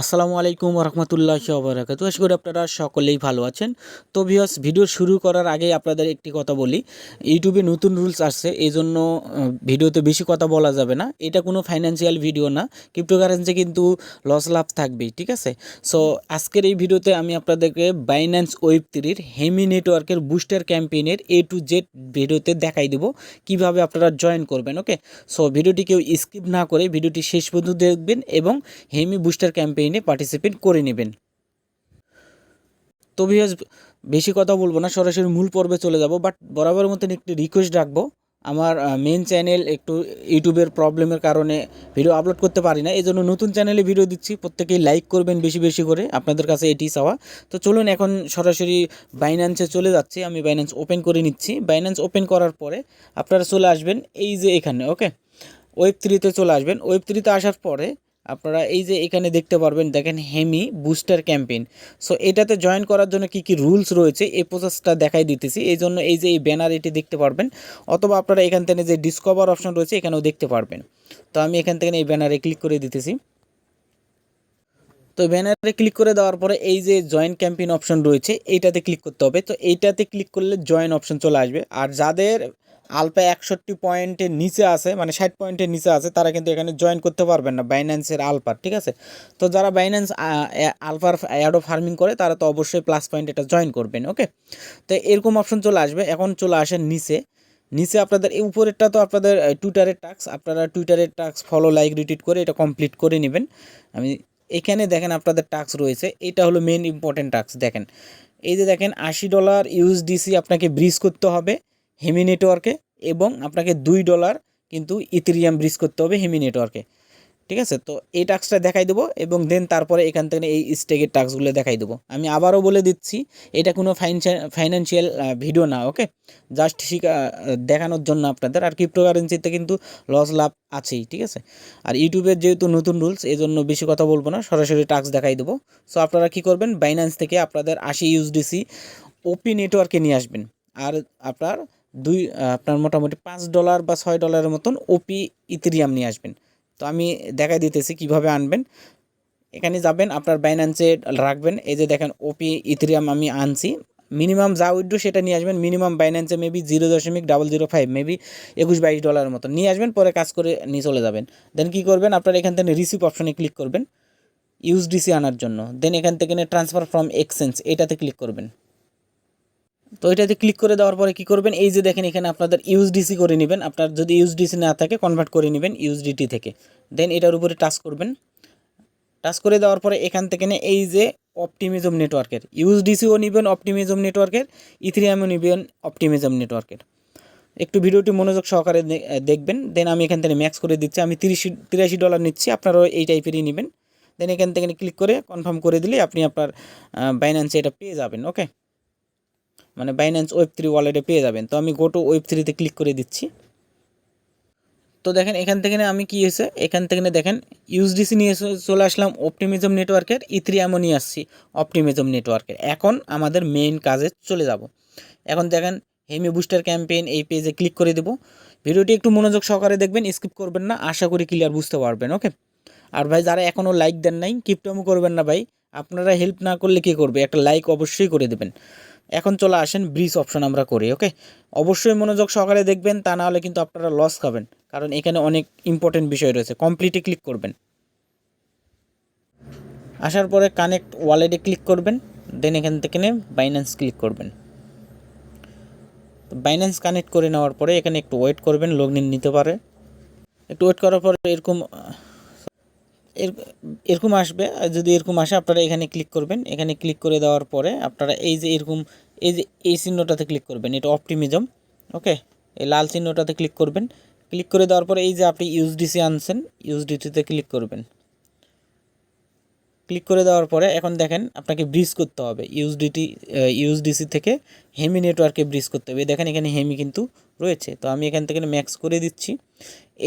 আসসালামু আলাইকুম রহমতুল্লাহ বরাকাতু আশা করি আপনারা সকলেই ভালো আছেন। তো ভিউয়ার্স ভিডিও শুরু করার আগে আপনাদের একটি কথা বলি। ইউটিউবে নতুন রুলস আসছে এই জন্য ভিডিওতে বেশি কথা বলা যাবে না। এটা কোনো ফাইন্যান্সিয়াল ভিডিও না। ক্রিপ্টোকারেন্সি কিন্তু লস লাভ থাকবেই, ঠিক আছে? সো আজকের এই ভিডিওতে আমি আপনাদেরকে বাইন্যান্স ওয়েব থ্রির হেমি নেটওয়ার্কের বুস্টার ক্যাম্পেইনের এ টু জেড ভিডিওতে দেখাই দেবো, কীভাবে আপনারা জয়েন করবেন ওকে সো ভিডিওটি কেউ স্কিপ না করে, ভিডিওটি শেষ পর্যন্ত দেখবেন এবং হেমি বুস্টার ক্যাম্পেইনে পার্টিসিপেট করে নেবেন। তো ভিউয়ার্স বেশি কথা বলব না, সরাসরি মূল পর্বে চলে যাব বাট বরাবরের মতন একটি রিকোয়েস্ট রাখব। আমার মেন চ্যানেল একটু ইউটিউবের প্রবলেমের কারণে ভিডিও আপলোড করতে পারি না এই জন্য নতুন চ্যানেলে ভিডিও দিচ্ছি, প্রত্যেকেই লাইক করবেন বেশি বেশি করে, আপনাদের কাছে এটি চাওয়া। তো চলুন এখন সরাসরি বাইন্যান্সে চলে যাচ্ছি, আমি বাইন্যান্স ওপেন করে নিচ্ছি। বাইন্যান্স ওপেন করার পরে আপনারা চলে আসবেন, এই যে এখানে ওকে ওয়েব থ্রিতে চলে আসবেন ওয়েব থ্রিতে আসার পরে আপনারা এই যে এখানে দেখতে পারবেন, দেখেন হেমি বুস্টার ক্যাম্পেইন সো এটাতে জয়েন করার জন্য কি কি রুলস রয়েছে, এই প্রসেসটা দেখাই দিতেছি। এই জন্য এই যে এই ব্যানার এটি দেখতে পারবেন, অথবা আপনারা এখান থেকে যে ডিসকভার অপশন রয়েছে, এখানেও দেখতে পারবেন। তো আমি এখান থেকে এই ব্যানারে ক্লিক করে দিতেছি। তো ব্যানারে ক্লিক করে দেওয়ার পরে এই যে জয়েন ক্যাম্পেইন অপশন রয়েছে এইটাতে ক্লিক করতে হবে। তো এইটাতে ক্লিক করলে জয়েন অপশন চলে আসবে। আর যাদের আলপা একষট্টি পয়েন্টের নিচে আছে মানে ষাট পয়েন্টের নিচে আছে, তারা কিন্তু এখানে জয়েন করতে পারবেন না বাইন্যান্সের আলপার ঠিক আছে? তো যারা বাইন্যান্স আলফার অ্যাডো ফার্মিং করে, তারা তো অবশ্যই প্লাস পয়েন্ট এটা জয়েন করবেন ওকে তো এরকম অপশন চলে আসবে, এখন চলে আসেন নিচে। নিচে আপনাদের, এই উপরেরটা তো আপনাদের টুইটারের টাস্ক আপনারা টুইটারের টাস্ক ফলো লাইক রিটিট করে এটা কমপ্লিট করে নেবেন। আমি, এখানে দেখেন আপনাদের টাস্ক রয়েছে, এটা হলো মেন ইম্পর্টেন্ট টাস্ক দেখেন। এই যে দেখেন, আশি ডলার ইউএসডিসি আপনাকে ব্রিজ করতে হবে। হেমি নেটওয়ার্কে এবং আপনাকে দুই ডলার কিন্তু ইথেরিয়াম ব্রিজ করতে হবে হেমি নেটওয়ার্কে ঠিক আছে? তো এই টাস্কটা দেখাই দেবো এবং দেন তারপরে এখান থেকে এই স্টেকের টাস্কগুলো দেখাই দেবো। আমি আবারও বলে দিচ্ছি, এটা কোনো ফাইন্যান্সিয়াল ভিডিও না ওকে জাস্ট শিখা, দেখানোর জন্য আপনাদের। আর ক্রিপ্টোকারেন্সিতে কিন্তু লস লাভ আছেই, ঠিক আছে? আর ইউটিউবের যেহেতু নতুন রুলস এই জন্য বেশি কথা বলব না, সরাসরি টাস্ক দেখাই দেবো। সো আপনারা কী করবেন? বাইন্যান্স থেকে আপনাদের আশি ইউএসডিসি ওপি নেটওয়ার্কে নিয়ে আসবেন। আর আপনার দুই আপনার মোটামুটি পাঁচ ডলার বা ছয় ডলারের মতন ওপি ইথেরিয়াম নিয়ে আসবেন। তো আমি দেখাই দিতেছি কীভাবে আনবেন। এখানে যাবেন, আপনার বাইন্যান্সে রাখবেন। এই যে দেখেন ওপি ইথেরিয়াম আমি আনছি। মিনিমাম যা উইড্রো সেটা নিয়ে আসবেন। মিনিমাম বাইন্যান্সে মেবি জিরো দশমিক ডাবল জিরো ফাইভ মেবি একুশ বাইশ ডলারের মতো নিয়ে আসবেন, পরে কাজ করে নিয়ে চলে যাবেন। দেন কী করবেন, আপনার এখান থেকে রিসিভ অপশনে ক্লিক করবেন। ইউএসডিসি আনার জন্য। দেন এখান থেকে ট্রান্সফার ফ্রম এক্সচেঞ্জ এটাতে ক্লিক করবেন। তো এটাতে ক্লিক করে দেওয়ার পরে কি করবেন? এই যে দেখেন এখানে আপনাদের ইউএসডিসি করে নেবেন। আপনার যদি ইউএসডিসি না থাকে কনভার্ট করে নেবেন ইউএসডিটি থেকে। দেন এটার উপরে টাচ করবেন। টাচ করে দেওয়ার পরে এখান থেকে নে, এই যে অপটিমিজম নেটওয়ার্কের ইউএসডিসিও নেবেন অপটিমিজম নেটওয়ার্কের ইথিরিয়ামও নেবেন অপটিমিজম নেটওয়ার্কের একটু ভিডিওটি মনোযোগ সহকারে দেখবেন। দেন আমি এখান থেকে ম্যাক্স করে দিচ্ছি। আমি তিরিশ, তিরাশি ডলার নিচ্ছি। আপনারাও এই টাইপেরই নেবেন। দেন এখান থেকে ক্লিক করে কনফার্ম করে দিলে আপনি আপনার বাইন্যান্সে এটা পেয়ে যাবেন। ওকে মানে বাইন্যান্স ওয়েব থ্রি ওয়ালেটে পেয়ে যাবেন। তো আমি গোটো ওয়েব থ্রিতে ক্লিক করে দিচ্ছি। তো দেখেন, এখান থেকে আমি কি হয়েছে? এখান থেকে দেখেন ইউএসডিসি নিয়ে চলে আসলাম অপটিমিজম নেটওয়ার্কের ইথ্রিয়ামও নিয়ে আসছি অপটিমিজম নেটওয়ার্কের এখন আমাদের মেইন কাজে চলে যাব। এখন দেখেন হেমি বুস্টার ক্যাম্পেইন এই পেজে ক্লিক করে দেবো। ভিডিওটি একটু মনোযোগ সহকারে দেখবেন স্কিপ করবেন না, আশা করি ক্লিয়ার বুঝতে পারবেন ওকে আর ভাই, যারা এখনও লাইক দেন নাই কিপটমও করবেন না ভাই। আপনারা হেল্প না করলে কী করবে? একটা লাইক অবশ্যই করে দেবেন। এখন চলে আসেন ব্রিজ অপশন আমরা করি ওকে অবশ্যই মনোযোগ সহকারে দেখবেন, তা না হলে কিন্তু আপনারা লস খাবেন, কারণ এখানে অনেক ইম্পর্টেন্ট বিষয় রয়েছে কমপ্লিটে ক্লিক করবেন। আসার পরে কানেক্ট ওয়ালেটে ক্লিক করবেন দেন এখান থেকে বাইন্যান্স ক্লিক করবেন। বাইন্যান্স কানেক্ট করে নেওয়ার পরে এখানে একটু ওয়েট করবেন লগ নিতে পারে। একটু ওয়েট করার পরে এরকম এর- এরকম আসবে। যদি এরকম আসে, আপনারা এখানে ক্লিক করবেন। এখানে ক্লিক করে দেওয়ার পরে আপনারা এই যে এরকম, এই যে এই চিহ্নটাতে ক্লিক করবেন। এটা অপটিমিজম ওকে এই লাল চিহ্নটাতে ক্লিক করবেন। ক্লিক করে দেওয়ার পরে এই যে আপনি ইউএসডিসি আনছেন ইউএসডিটিতে ক্লিক করবেন। ক্লিক করে দেওয়ার পরে এখন দেখেন, আপনাকে ব্রিজ করতে হবে। ইউএসডিটি ইউএসডিসি থেকে হেমি নেটওয়ার্কে ব্রিজ করতে হবে। দেখেন, এখানে হেমি কিন্তু রয়েছে। তো আমি এখান থেকে ম্যাক্স করে দিচ্ছি।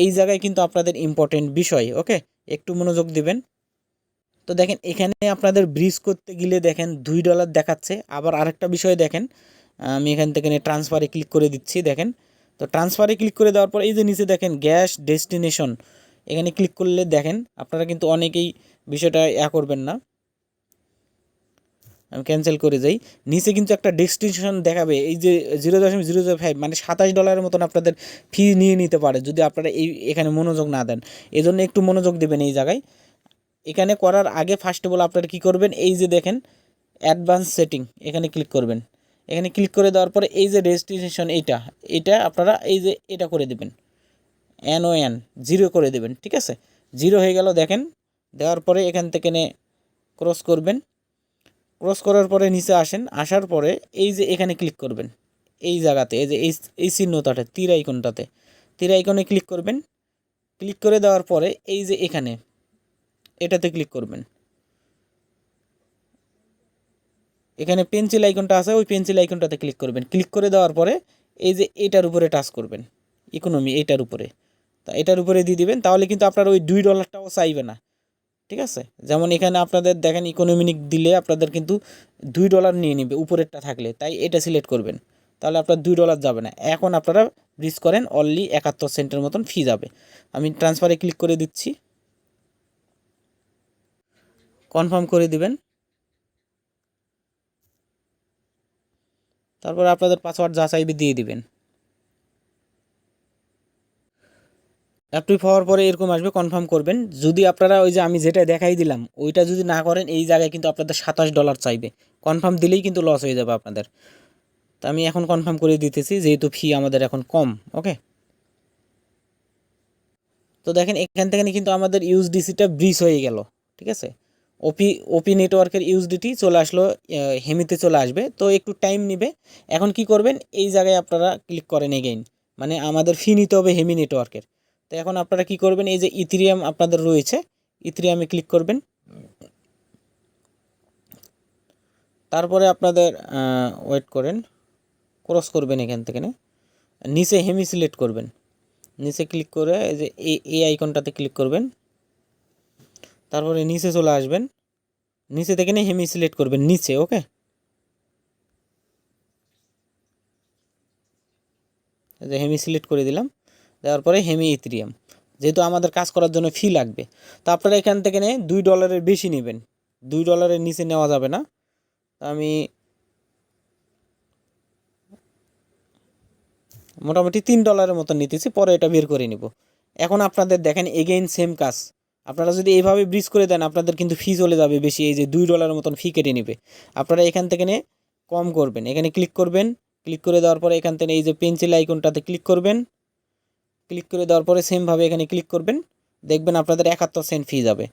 এই জায়গায় কিন্তু আপনাদের ইম্পর্টেন্ট বিষয় ওকে একটু মনোযোগ দিবেন। তো দেখেন, এখানে আপনাদের ব্রিজ করতে গেলে দেখেন দুই ডলার দেখাচ্ছে। আবার আরেকটা বিষয় দেখেন, আমি এখান থেকে ট্রান্সফারে ক্লিক করে দিচ্ছি, দেখেন। তো ট্রান্সফারে ক্লিক করে দেওয়ার পর এই যে নিচে দেখেন গ্যাস ডেস্টিনেশন এখানে ক্লিক করলে দেখেন, আপনারা কিন্তু অনেকেই বিষয়টা ইয়া করবেন না। আমি ক্যান্সেল করে যাই। নিচে কিন্তু একটা ডেস্টিনেশন দেখাবে। এই যে জিরো দশমিক জিরো জিরো ফাইভ মানে সাতাশ ডলারের মতন আপনাদের ফি নিয়ে নিতে পারে, যদি আপনারা এই, এখানে মনোযোগ না দেন। এই জন্য একটু মনোযোগ দেবেন এই জায়গায়। এখানে করার আগে ফার্স্ট অফ অল আপনারা কী করবেন? এই যে দেখেন অ্যাডভান্স সেটিং এখানে ক্লিক করবেন। এখানে ক্লিক করে দেওয়ার পরে এই যে ডেস্টিনেশন এইটা এটা আপনারা এই যে এটা করে দেবেন। এন ও এন জিরো করে দেবেন, ঠিক আছে? জিরো হয়ে গেল, দেখেন, দেওয়ার পরে এখান থেকে ক্রস করবেন। ক্রস করার পরে নিচে আসেন, আসার পরে এই যে এখানে ক্লিক করবেন, এই জায়গাতে, এই যে এই এই চিহ্নটাতে, তীর আইকনটাতে, তীর আইকনে ক্লিক করবেন ক্লিক করে দেওয়ার পরে এই যে এখানে, এটাতে ক্লিক করবেন। এখানে পেন্সিল আইকনটা আছে, ওই পেন্সিল আইকনটাতে ক্লিক করবেন। ক্লিক করে দেওয়ার পরে এই যে এটার উপরে টাচ করবেন ইকোনমি এটার উপরে। তা এটার উপরে দিয়ে দিবেন, তাহলে কিন্তু আপনার ওই দুই ডলারটাও চাইবে না। ঠিক আছে? যেমন এখানে আপনাদের দেখেন ইকোনমিক দিলে আপনাদের কিন্তু দুই ডলার নিয়ে নিবে, উপরেরটা থাকলে। তাই এটা সিলেক্ট করবেন। তাহলে আপনার দুই ডলার যাবে না। এখন আপনারা ব্রিজ করেন অনলি একাত্তর সেন্টের মতন ফি যাবে। আমি ট্রান্সফারে ক্লিক করে দিচ্ছি। কনফার্ম করে দিবেন। তারপর আপনাদের পাসওয়ার্ড যা চাইবে দিয়ে দিবেন। অ্যাপ্রুভ হওয়ার পরে এরকম আসবে কনফার্ম করবেন। যদি আপনারা ওই যে আমি যেটা দেখাই দিলাম, ওইটা যদি না করেন, এই জায়গায় কিন্তু আপনাদের সাতাশ ডলার চাইবে। কনফার্ম দিলেই কিন্তু লস হয়ে যাবে আপনাদের। তো আমি এখন কনফার্ম করে দিতেছি, যেহেতু ফি আমাদের এখন কম ওকে তো দেখেন, এখান থেকে কিন্তু আমাদের ইউএসডিসিটা ব্রিজ হয়ে গেল, ঠিক আছে? ওপি ওপি নেটওয়ার্কের ইউএসডিটি চলে আসলো হেমিতে চলে আসবে। তো একটু টাইম নেবে। এখন কি করবেন? এই জায়গায় আপনারা ক্লিক করেন এগেইন মানে আমাদের ফি নিতে হবে হেমি নেটওয়ার্কের তো এখন আপনারা কি করবেন? এই যে ইথিরিয়াম আপনাদের রয়েছে ইথিরিয়ামে ক্লিক করবেন। তারপরে আপনাদের ওয়েট করেন। ক্রস করবেন এখান থেকে নিচে হেমি সিলেক্ট করবেন। নিচে ক্লিক করে এই যে এই আইকনটাতে ক্লিক করবেন। তারপরে নিচে চলে আসবেন। নিচে থেকে নিয়ে হেমি সিলেক্ট করবেন, নিচে ওকে যে হেমি সিলেক্ট করে দিলাম। দেওয়ার পরে হেমি ইথ্রিয়াম যেহেতু আমাদের কাজ করার জন্য ফি লাগবে। তো আপনারা এখান থেকে নিয়ে দুই ডলারের বেশি নেবেন। দুই ডলারের নিচে নেওয়া যাবে না। আমি মোটামুটি তিন ডলারের মতো নিতেছি, পরে এটা বের করে নিব। এখন আপনাদের দেখেন এগেইন সেম কাজ। আপনারা যদি এইভাবে ব্রিজ করে দেন, আপনাদের কিন্তু ফি চলে যাবে বেশি, এই যে দুই ডলারের মতন ফি কেটে নেবে। আপনারা এখান থেকে নিয়ে কম করবেন। এখানে ক্লিক করবেন। ক্লিক করে দেওয়ার পরে এখান থেকে এই যে পেন্সিল আইকনটাতে ক্লিক করবেন। ক্লিক করে দেওয়ার পরে সেমভাবে এখানে ক্লিক করবেন। দেখবেন আপনাদের একাত্তর সেন্ট ফি যাবে।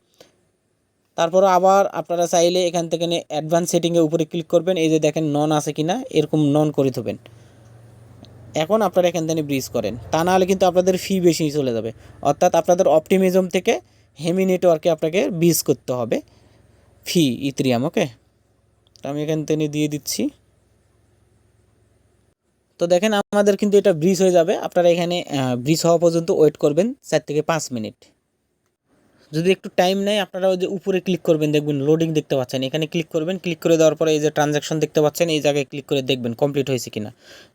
তারপরে আবার আপনারা চাইলে এখান থেকে অ্যাডভান্স সেটিংয়ে উপরে ক্লিক করবেন। এই যে দেখেন নন আছে কি না এরকম নন করে দেবেন। এখন আপনারা এখান থেকে ব্রিজ করেন। তা নাহলে কিন্তু আপনাদের ফি বেশি চলে যাবে। অর্থাৎ আপনাদের অপটিমিজম থেকে হেমি নেটওয়ার্কে আপনাকে ব্রিজ করতে হবে। ফি ইথ্রিয়াম ওকে তো আমি এখান থেকে দিয়ে দিচ্ছি। তো দেখেন আমাদের কিন্তু এটা ব্রিজ হয়ে যাবে। আপনারা এখানে ব্রিজ হওয়া পর্যন্ত ওয়েট করবেন চার থেকে পাঁচ মিনিট যদি একটু টাইম নেয়, আপনারা ওই যে উপরে ক্লিক করবেন, দেখবেন লোডিং দেখতে পাচ্ছেন। এখানে ক্লিক করবেন ক্লিক করে দেওয়ার পরে এই যে ট্রানজ্যাকশন দেখতে পাচ্ছেন, এই জায়গায় ক্লিক করে দেখবেন কমপ্লিট হয়েছে কিনা।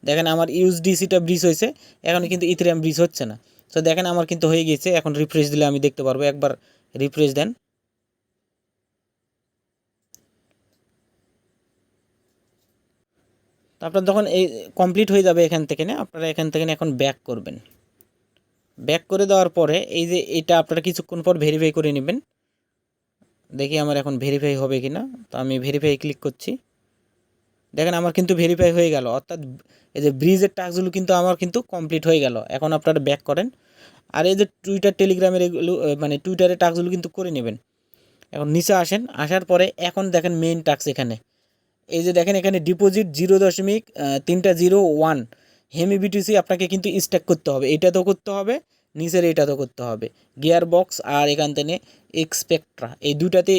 দেখেন আমার ইউএসডিসিটা ব্রিজ হয়েছে, এখন কিন্তু ইথেরিয়াম ব্রিজ হচ্ছে না। তো দেখেন আমার কিন্তু হয়ে গিয়েছে, এখন রিফ্রেশ দিলে আমি দেখতে পারব। একবার রিফ্রেশ দেন। আপনার যখন এই কমপ্লিট হয়ে যাবে এখান থেকে না, আপনারা এখান থেকে এখন ব্যাক করবেন। ব্যাক করে দেওয়ার পরে এই যে এটা আপনারা কিছুক্ষণ পর ভেরিফাই করে নেবেন। দেখি আমার এখন ভেরিফাই হবে কি না তো আমি ভেরিফাই ক্লিক করছি। দেখেন আমার কিন্তু ভেরিফাই হয়ে গেল। অর্থাৎ এই যে ব্রিজের টাস্কগুলো কিন্তু আমার কিন্তু কমপ্লিট হয়ে গেল। এখন আপনারা ব্যাক করেন। আর এই যে টুইটার টেলিগ্রামের এগুলো মানে টুইটারের টাস্কগুলো কিন্তু করে নেবেন। এখন নিচে আসেন। আসার পরে এখন দেখেন মেইন টাস্ক এখানে। এই যে দেখেন, এখানে ডিপোজিট জিরো দশমিক তিনটা জিরো ওয়ান হেমি বিটিসি আপনাকে কিন্তু স্ট্যাক করতে হবে। এটা তো করতে হবে, নিচের তো করতে হবে। গিয়ার বক্স আর এখান থেকে এক্সপেক্ট্রা এই দুটাতে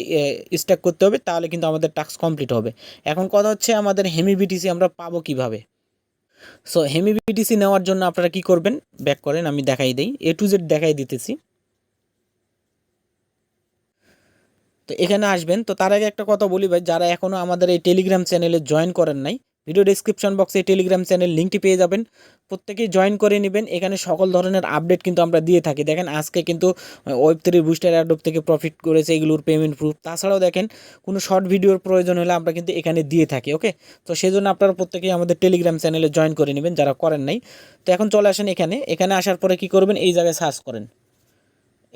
স্ট্যাক করতে হবে, তাহলে কিন্তু আমাদের টাস্ক কমপ্লিট হবে। এখন কথা হচ্ছে, আমাদের হেমি বিটিসি আমরা পাবো কীভাবে? সো হেমি বিটিসি নেওয়ার জন্য আপনারা কি করবেন? ব্যাক করেন, আমি দেখাই দিই। এ টু জেড দেখাই দিতেছি। তো এখানে আসবেন। তো তার আগে একটা কথা বলি ভাই, যারা এখনও আমাদের এই টেলিগ্রাম চ্যানেলে জয়েন করেন নাই ভিডিও ডিসক্রিপশন বক্সে টেলিগ্রাম চ্যানেল লিঙ্কটি পেয়ে যাবেন। প্রত্যেকেই জয়েন করে নেবেন। এখানে সকল ধরনের আপডেট কিন্তু আমরা দিয়ে থাকি। দেখেন, আজকে কিন্তু ওয়েব থ্রি বুস্টার অ্যাডোপ থেকে প্রফিট করেছে এগুলোর পেমেন্ট প্রুফ তাছাড়াও দেখেন, কোনো শর্ট ভিডিওর প্রয়োজন হলে আমরা কিন্তু এখানে দিয়ে থাকি ওকে তো সেই জন্য আপনারা প্রত্যেকেই আমাদের টেলিগ্রাম চ্যানেলে জয়েন করে নেবেন যারা করেন নাই। তো এখন চলে আসেন এখানে। এখানে আসার পরে কি করবেন? এই জায়গায় সার্চ করেন।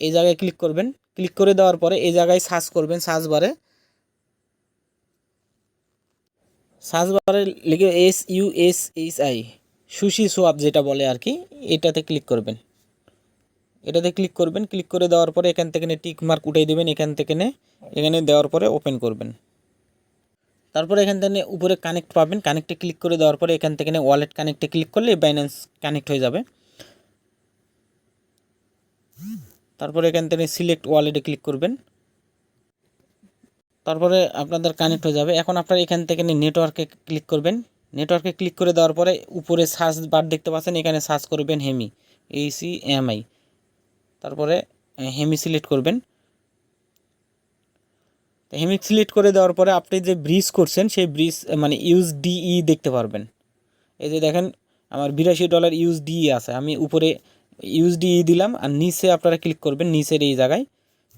এই জায়গায় ক্লিক করবেন। ক্লিক করে দেওয়ার পরে এই জায়গায় সার্চ করবেন সার্চ বারে সার্চ বারে লিখে S U S H I Sushi Swap যেটা বলে আর কি, এটাতে ক্লিক করবেন। এটাতে ক্লিক করবেন ক্লিক করে দেওয়ার পরে এখান থেকে টিক মার্ক উঠাই দেবেন, এখান থেকে এখানে দেওয়ার পরে ওপেন করবেন। তারপরে এখান থেকে উপরে কানেক্ট পাবেন কানেক্টে ক্লিক করে দেওয়ার পরে এখান থেকে ওয়ালেট কানেক্টে ক্লিক করলে বাইন্যান্স কানেক্ট হয়ে যাবে। তারপরে এখান থেকে সিলেক্ট ওয়ালেটে ক্লিক করবেন। তারপরে আপনাদের কানেক্ট হয়ে যাবে। এখন আপনারা এখান থেকে নেটওয়ার্কে ক্লিক করবেন। নেটওয়ার্কে ক্লিক করে দেওয়ার পরে উপরে সার্চ বার দেখতে পাচ্ছেন, এখানে সার্চ করবেন হেমি এই সি এম আই তারপরে হেমি সিলেক্ট করবেন। হেমি সিলেক্ট করে দেওয়ার পরে আপনি যে ব্রিজ করছেন, সেই ব্রিজ মানে ইউজ ডিই দেখতে পারবেন। এই যে দেখেন, আমার বিরাশি ডলার ইউজ ডিই আছে। আমি উপরে ইউজ ডিই দিলাম আর নিচে আপনারা ক্লিক করবেন নিচের এই জায়গায়।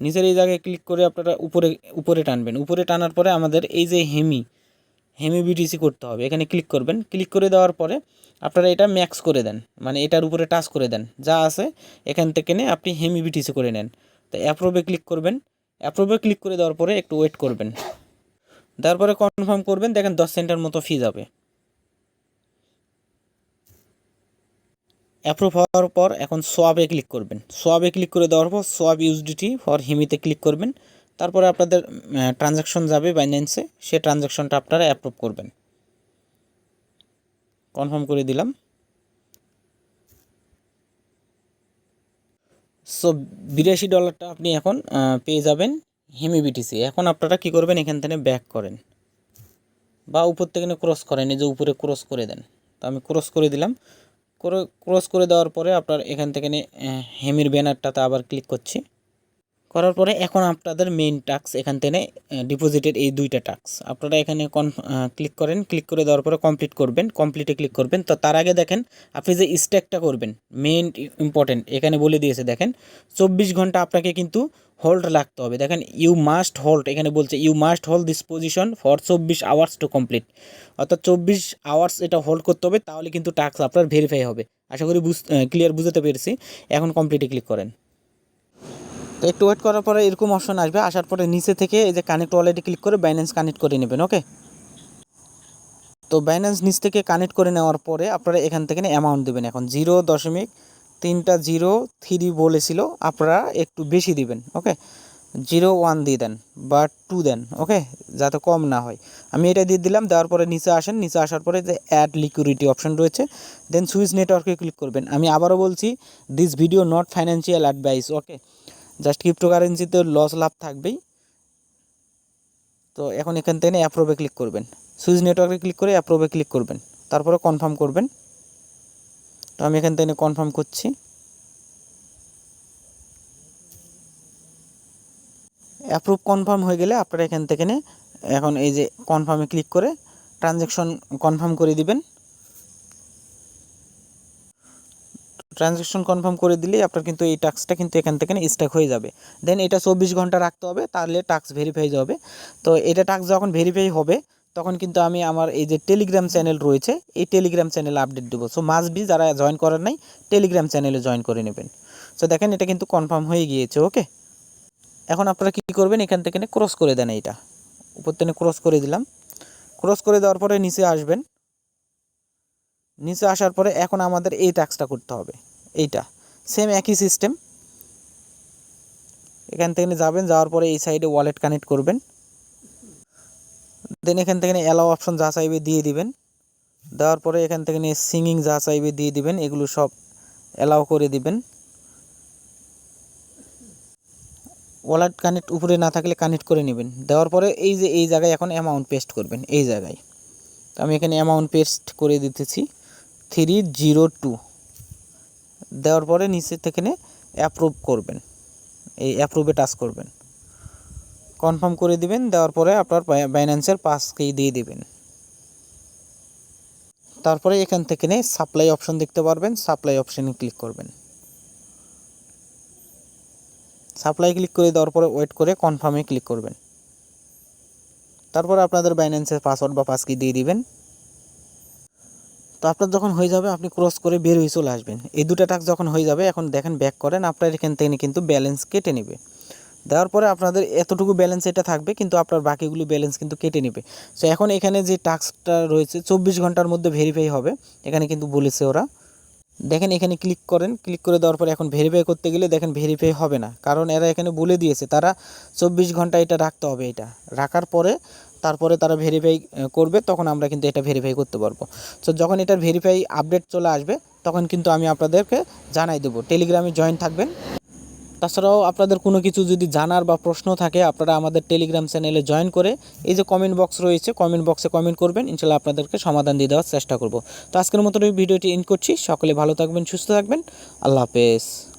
নিচের এই জায়গায় ক্লিক করে আপনারা উপরে উপরে টানবেন। উপরে টানার পরে আমাদের এই যে হেমি হেমি বিটিসি করতে হবে। এখানে ক্লিক করবেন। ক্লিক করে দেওয়ার পরে আপনারা এটা ম্যাক্স করে দেন। মানে এটার উপরে টাচ করে দেন। যা আছে এখান থেকে নিয়ে আপনি হেমি বিটিসি করে নেন। তো অ্যাপ্রোভে ক্লিক করবেন। অ্যাপ্রোভে ক্লিক করে দেওয়ার পরে একটু ওয়েট করবেন। তারপরে কনফার্ম করবেন। দেখেন দশ সেন্টার মতো ফি যাবে। অ্যাপ্রুভ হওয়ার পর এখন সোয়াবে ক্লিক করবেন। সোয়াবে ক্লিক করে দেওয়ার পর সোয়াব ইউজডিটি ফর হিমিতে ক্লিক করবেন। তারপরে আপনাদের ট্রানজ্যাকশন যাবে বাইন্যান্সে সে ট্রানজ্যাকশনটা আপনারা অ্যাপ্রুভ করবেন। কনফার্ম করে দিলাম। সো বিরাশি ডলারটা আপনি এখন পেয়ে যাবেন হেমি বিটিসি এখন আপনারা কি করবেন, এখান থেকে ব্যাক করেন। বা উপর থেকে ক্রস করেন, এই যে উপরে ক্রস করে দেন। তো আমি ক্রস করে দিলাম। করে ক্রস করে দেওয়ার পরে আপনার এখান থেকে হেমির ব্যানারটাতে আবার ক্লিক করছি। করার পরে এখন আপনাদের মেইন টাস্ক এখান থেকে ডিপোজিটের এই দুইটা টাস্ক আপনারা এখানে কন ক্লিক করেন ক্লিক করে দেওয়ার পরে কমপ্লিট করবেন। কমপ্লিটে ক্লিক করবেন। তো তার আগে দেখেন, আপনি যে স্ট্যাকটা করবেন মেইন ইম্পর্টেন্ট এখানে বলে দিয়েছে, দেখেন, চব্বিশ ঘণ্টা আপনাকে কিন্তু হোল্ড রাখতে হবে। দেখেন ইউ মাস্ট হোল্ড এখানে বলছে you must hold this position for চব্বিশ আওয়ার্স টু কমপ্লিট অর্থাৎ চব্বিশ আওয়ার্স এটা হোল্ড করতে হবে, তাহলে কিন্তু টাস্ক আপনার ভেরিফাই হবে। আশা করি বুঝ ক্লিয়ার বুঝতে পেরেছি। এখন কমপ্লিটে ক্লিক করেন। একটু ওয়েট করার পরে এরকম অপশন আসবে, আসার পরে নিচে থেকে এই যে কানেক্ট ওয়ালেটে ক্লিক করে বাইন্যান্স কানেক্ট করে নেবেন ওকে তো বাইন্যান্স নিচ থেকে কানেক্ট করে নেওয়ার পরে আপনারা এখান থেকে অ্যামাউন্ট দেবেন। এখন জিরো দশমিক তিনটা জিরো থ্রি বলেছিল, আপনারা একটু বেশি দিবেন ওকে জিরো ওয়ান দিয়ে দেন বা টু দেন ওকে যাতে কম না হয়। আমি এটা দিয়ে দিলাম, দেওয়ার পরে নিচে আসেন, নিচে আসার পরে যে অ্যাড লিকুইডিটি অপশন রয়েছে দেন সুইচ নেটওয়ার্কে ক্লিক করবেন। আমি আবারও বলছি this video not financial advice okay just ক্রিপ্টোকারেন্সিতে লস লাভ থাকবেই। তো এখন এখান থেকে অ্যাপ্রোভে ক্লিক করবেন। সুইচ নেটওয়ার্কে ক্লিক করে অ্যাপ্রোভে ক্লিক করবেন। তারপরে কনফার্ম করবেন। তো আমি এখান থেকে কনফার্ম করছি। অ্যাপ্রুভ কনফার্ম হয়ে গেলে আপনারা এখান থেকে এখন এই যে কনফার্মে ক্লিক করে ট্রানজ্যাকশন কনফার্ম করে দিবেন। ট্রানজ্যাকশন কনফার্ম করে দিলেই আপনার কিন্তু এই টাস্কটা কিন্তু এখান থেকে স্ট্যাক হয়ে যাবে। দেন এটা চব্বিশ ঘণ্টা রাখতে হবে, তাহলে টাস্ক ভেরিফাই হবে। তো এটা টাস্ক যখন ভেরিফাই হবে, তখন কিন্তু আমি আমার এই যে টেলিগ্রাম চ্যানেল রয়েছে, এই টেলিগ্রাম চ্যানেলে আপডেট দেবো। সো মাস বি যারা জয়েন করার নাই টেলিগ্রাম চ্যানেলে জয়েন করে নেবেন। সো দেখেন এটা কিন্তু কনফার্ম হয়ে গিয়েছে ওকে এখন আপনারা কী করবেন, এখান থেকে ক্রস করে দেন এইটা। উপর থেকে ক্রস করে দিলাম। ক্রস করে দেওয়ার পরে নিচে আসবেন। নিচে আসার পরে এখন আমাদের এই টাস্কটা করতে হবে। এইটা। সেম একই সিস্টেম এখান থেকে যাবেন, যাওয়ার পরে এই সাইডে ওয়ালেট কানেক্ট করবেন। দেন এখান থেকে অ্যালাও অপশন যা চাইবে দিয়ে দিবেন। দেওয়ার পরে এখান থেকে নিয়ে সিঙ্গিং যা চাইবে দিয়ে দিবেন, এগুলো সব অ্যালাও করে দিবেন। ওয়ালেট কানেক্ট উপরে না থাকলে কানেক্ট করে নেবেন। দেওয়ার পরে এই যে, এই জায়গায় এখন অ্যামাউন্ট পেস্ট করবেন, এই জায়গায়। তো আমি এখানে অ্যামাউন্ট পেস্ট করে দিতেছি। থ্রি জিরো টু দেওয়ার পরে নিচে থেকে অ্যাপ্রুভ করবেন। এই অ্যাপ্রুভে টাচ করবেন। কনফার্ম করে দিবেন, দেওয়ার পরে আপনার বাইন্যান্সের পাসকেই দিয়ে দিবেন। তারপরে এখান থেকে সাপ্লাই অপশন দেখতে পারবেন সাপ্লাই অপশনে ক্লিক করবেন। সাপ্লাই ক্লিক করে দেওয়ার পরে ওয়েট করে কনফার্মে ক্লিক করবেন। তারপর আপনাদের বাইন্যান্সের পাসওয়ার্ড বা পাসকি দিয়ে দিবেন। তো আপনার যখন হয়ে যাবে, আপনি ক্রস করে বের হয়ে চলে আসবেন। এই দুটো টাক যখন হয়ে যাবে, এখন দেখেন ব্যাক করেন, আপনার এখান থেকে কিন্তু ব্যালেন্স কেটে নেবে। দেওয়ার পরে আপনাদের এতটুকু ব্যালেন্স এটা থাকবে, কিন্তু আপনার বাকিগুলো ব্যালেন্স কিন্তু কেটে নেবে। সো এখন এখানে যে টাস্কটা রয়েছে, চব্বিশ ঘণ্টার মধ্যে ভেরিফাই হবে। এখানে কিন্তু বলেছে ওরা। দেখেন এখানে ক্লিক করেন ক্লিক করে দেওয়ার পরে এখন ভেরিফাই করতে গেলে দেখেন ভেরিফাই হবে না। কারণ এরা এখানে বলে দিয়েছে, তারা চব্বিশ ঘণ্টা এটা রাখতে হবে এটা। রাখার পরে তারপরে তারা ভেরিফাই করবে, তখন আমরা কিন্তু এটা ভেরিফাই করতে পারব। সো যখন এটার ভেরিফাই আপডেট চলে আসবে, তখন কিন্তু আমি আপনাদেরকে জানাই দেবো। টেলিগ্রামে জয়েন থাকবেন। তাছাড়াও আপনাদের কোনো কিছু যদি জানার বা প্রশ্ন থাকে, আপনারা আমাদের টেলিগ্রাম চ্যানেলে জয়েন করে এই যে কমেন্ট বক্স রয়েছে কমেন্ট বক্সে কমেন্ট করবেন, ইনশাল্লাহ আপনাদেরকে সমাধান দিয়ে দেওয়ার চেষ্টা করব। তো আজকের মতো ভিডিওটি ইন করছি। সকলে ভালো থাকবেন, সুস্থ থাকবেন। আল্লাহ হাফেজ।